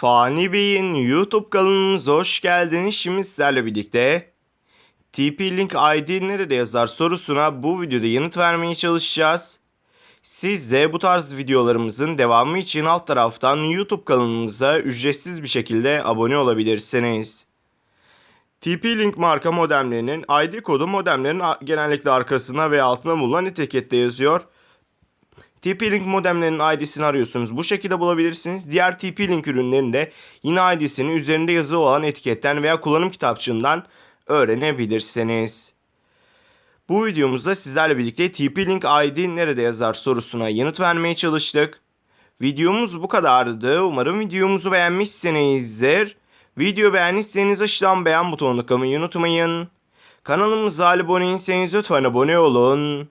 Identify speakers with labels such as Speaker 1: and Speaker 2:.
Speaker 1: Fani Bey'in YouTube kanalımıza hoş geldiniz. Şimdi sizlerle birlikte TP-Link ID nerede yazar sorusuna bu videoda yanıt vermeye çalışacağız. Siz de bu tarz videolarımızın devamı için alt taraftan YouTube kanalımıza ücretsiz bir şekilde abone olabilirsiniz. TP-Link marka modemlerinin ID kodu modemlerin genellikle arkasına ve altına bulunan etikette yazıyor. TP-Link modemlerinin ID'sini arıyorsunuz. Bu şekilde bulabilirsiniz. Diğer TP-Link ürünlerini de yine ID'sini üzerinde yazılı olan etiketten veya kullanım kitapçığından öğrenebilirsiniz. Bu videomuzda sizlerle birlikte TP-Link ID nerede yazar sorusuna yanıt vermeye çalıştık. Videomuz bu kadardı. Umarım videomuzu beğenmişsinizdir. Video beğendiyseniz aşağıdan beğen butonuna tıklamayı unutmayın. Kanalımıza abone değilseniz lütfen abone olun.